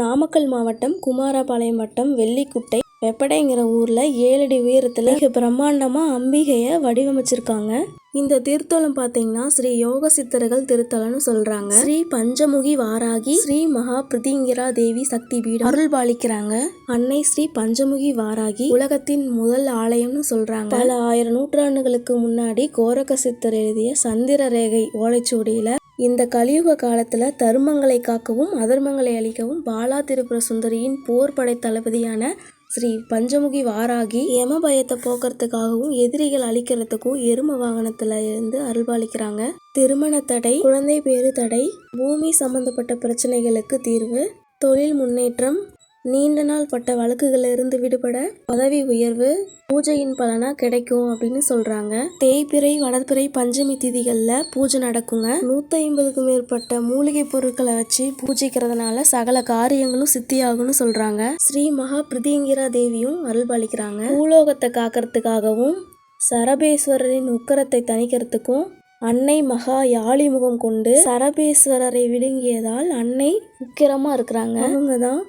நாமக்கல் மாவட்டம் குமாரபாளையம் வட்டம் வெள்ளிக்குட்டை வெப்படைங்கிற ஊர்ல ஏழடி உயரத்தில் மிக பிரம்மாண்டமா அம்பிகையை வடிவமைச்சிருக்காங்க. இந்த திருத்தலம் பார்த்தீங்கன்னா ஸ்ரீ யோக சித்தர்கள் திருத்தலம்னு சொல்றாங்க. ஸ்ரீ பஞ்சமுகி வாராகி ஸ்ரீ மகா பிரிதிங்கிரா தேவி சக்தி பீடம் அருள் பாலிக்கிறாங்க. அன்னை ஸ்ரீ பஞ்சமுகி வாராகி உலகத்தின் முதல் ஆலயம்னு சொல்றாங்க. பல ஆயிரம் நூற்றாண்டுகளுக்கு முன்னாடி கோரக சித்தர் எழுதிய சந்திர ரேகை ஓலைச்சுவடியில இந்த கலியுக காலத்தில் தர்மங்களை காக்கவும் அதர்மங்களை அழிக்கவும் பாலா திரிபுர சுந்தரியின் போர் படை தளபதியான ஸ்ரீ பஞ்சமுகி வாராகி யம பயத்தை போக்குறதுக்காகவும் எதிரிகள் அழிக்கிறதுக்கும் எரும வாகனத்தில் இருந்து அருள்பாலிக்கிறாங்க. திருமண தடை குழந்தை பேறு தடை பூமி சம்பந்தப்பட்ட பிரச்சனைகளுக்கு தீர்வு தொழில் முன்னேற்றம் நீண்ட நாள் பட்ட வழக்குகளிலிருந்து விடுபட பதவி உயர்வு பூஜையின் பலனா கிடைக்கும் அப்படின்னு சொல்றாங்க. தேய்பிறை வளர்பிறை பஞ்சமி திதிகளில் பூஜை நடக்குங்க. நூற்றி ஐம்பதுக்கும் மேற்பட்ட மூலிகை பொருட்களை வச்சு பூஜைக்கிறதுனால சகல காரியங்களும் சித்தியாகும்னு சொல்றாங்க. ஸ்ரீ மகா பிரிதிங்கிரா தேவியும் அருள்பாலிக்கிறாங்க பூலோகத்தை காக்கிறதுக்காகவும் சரபேஸ்வரரின் உக்கரத்தை தணிக்கிறதுக்கும் அன்னை மகா யாழி முகம் கொண்டு சரபேஸ்வரரை விழுங்கியதால் அன்னை உக்கிரமா இருக்கிறாங்க. அவங்க தான்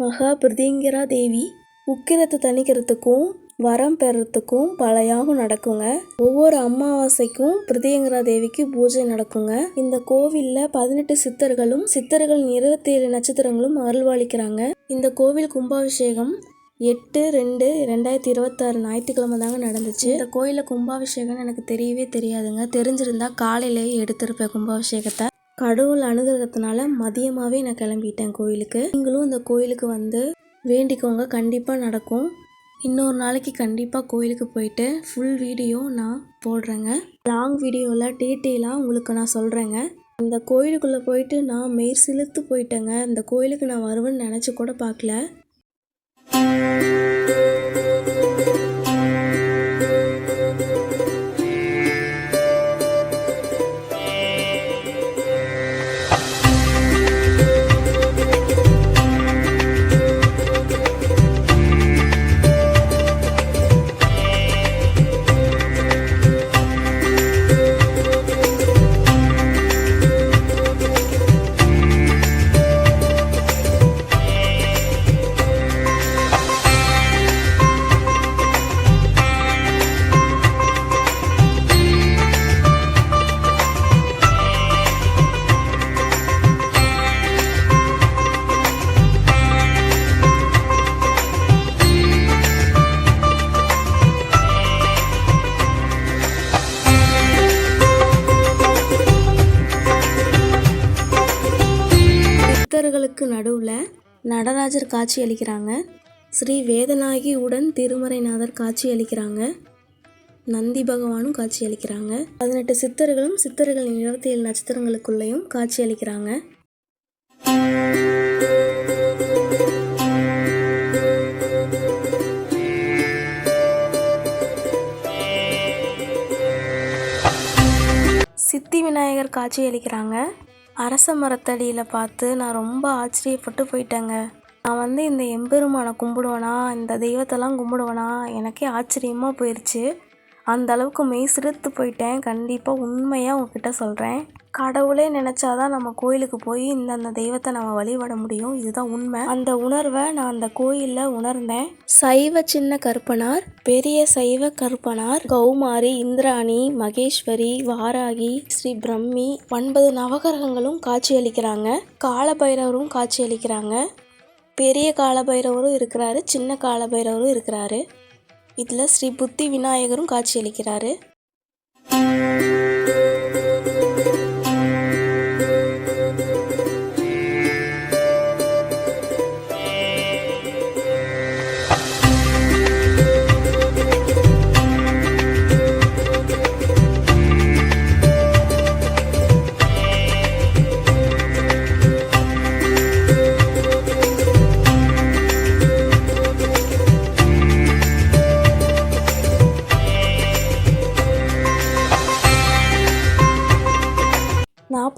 மகா பிரிதிங்கிரா தேவி. உக்கிரத்தை தணிக்கிறதுக்கும் வரம் பெறத்துக்கும் பழையாகும் நடக்குங்க. ஒவ்வொரு அமாவாசைக்கும் பிரதியங்கரா தேவிக்கு பூஜை நடக்குங்க. இந்த கோவிலில் பதினெட்டு சித்தர்களும் சித்தர்களின் இருபத்தி ஏழு நட்சத்திரங்களும் அருள்வாளிக்கிறாங்க. இந்த கோவில் கும்பாபிஷேகம் எட்டு ரெண்டு ரெண்டாயிரத்தி இருபத்தாறு ஞாயிற்றுக்கிழமை தாங்க நடந்துச்சு. இந்த கோயிலில் கும்பாபிஷேகம்னு எனக்கு தெரியவே தெரியாதுங்க. தெரிஞ்சிருந்தா காலையிலேயே எடுத்திருப்பேன் கும்பாபிஷேகத்தை. கடவுள் அனுகிரகத்தினால மதியமாகவே நான் கிளம்பிட்டேன் கோயிலுக்கு. நீங்களும் இந்த கோயிலுக்கு வந்து வேண்டிக்கோங்க. கண்டிப்பாக நடக்கும். இன்னொரு நாளைக்கு கண்டிப்பாக கோயிலுக்கு போயிட்டு ஃபுல் வீடியோ நான் போடுறேங்க. லாங் வீடியோவில் டீட்டெயிலாக உங்களுக்கு நான் சொல்கிறேங்க இந்த கோயிலுக்குள்ளே போயிட்டு நான் மெய் சிலுத்து போயிட்டேங்க. இந்த கோயிலுக்கு நான் வருவேன்னு நினச்சி கூட பார்க்கல. நடுவில் நடராஜர் காட்சி அளிக்கிறாங்க. ஸ்ரீ வேதநாயகி உடன் திருமறைநாதர் காட்சி அளிக்கிறாங்க. நந்தி பகவானும் காட்சி அளிக்கிறாங்க. பதினெட்டு சித்தர்களும் சித்தர்களின் இருபத்தி ஏழு நட்சத்திரங்களுக்குள்ளேயும் காட்சி அளிக்கிறாங்க. சித்தி விநாயகர் காட்சி அளிக்கிறாங்க. அரச மரத்தடியில் பார்த்து நான் ரொம்ப ஆச்சரியப்பட்டு போயிட்டேங்க. நான் வந்து இந்த எம்பெருமானை கும்பிடுவேனா இந்த தெய்வத்தெல்லாம் கும்பிடுவேனா எனக்கே ஆச்சரியமாக போயிடுச்சு அந்த அளவுக்கு மெய் சிறுத்து போயிட்டேன். கண்டிப்பாக உண்மையாக உங்ககிட்ட சொல்கிறேன் கடவுளே நினச்சாதான் நம்ம கோயிலுக்கு போய் இந்தந்த தெய்வத்தை நம்ம வழிபட முடியும். இதுதான் உண்மை. அந்த உணர்வை நான் அந்த கோயிலில் உணர்ந்தேன். சைவ சின்ன கருப்பனார் பெரிய சைவ கருப்பனார் கௌமாரி இந்திராணி மகேஸ்வரி வாராகி ஸ்ரீ பிரம்மி ஒன்பது நவகிரகங்களும் காட்சியளிக்கிறாங்க. காலபைரவரும் காட்சியளிக்கிறாங்க. பெரிய காலபைரவரும் இருக்கிறாரு சின்ன காலபைரவரும் இருக்கிறாரு. இதில் ஸ்ரீ புத்தி விநாயகரும் காட்சியளிக்கிறாரு.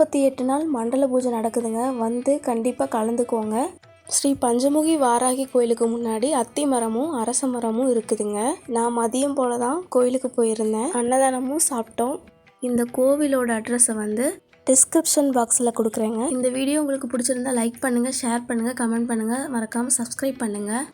நாற்பத்தி எட்டு நாள் மண்டல பூஜை நடக்குதுங்க. வந்து கண்டிப்பாக கலந்துக்கோங்க. ஸ்ரீ பஞ்சமுகி வாராகி கோயிலுக்கு முன்னாடி அத்தி மரமும் அரச மரமும் இருக்குதுங்க. நான் மதியம் போல தான் கோயிலுக்கு போயிருந்தேன். அன்னதானமும் சாப்பிட்டோம். இந்த கோவிலோட அட்ரஸை வந்து டிஸ்கிரிப்ஷன் பாக்ஸில் கொடுக்குறேங்க. இந்த வீடியோ உங்களுக்கு பிடிச்சிருந்தா லைக் பண்ணுங்கள் ஷேர் பண்ணுங்கள் கமெண்ட் பண்ணுங்கள் மறக்காமல் சப்ஸ்கிரைப் பண்ணுங்கள்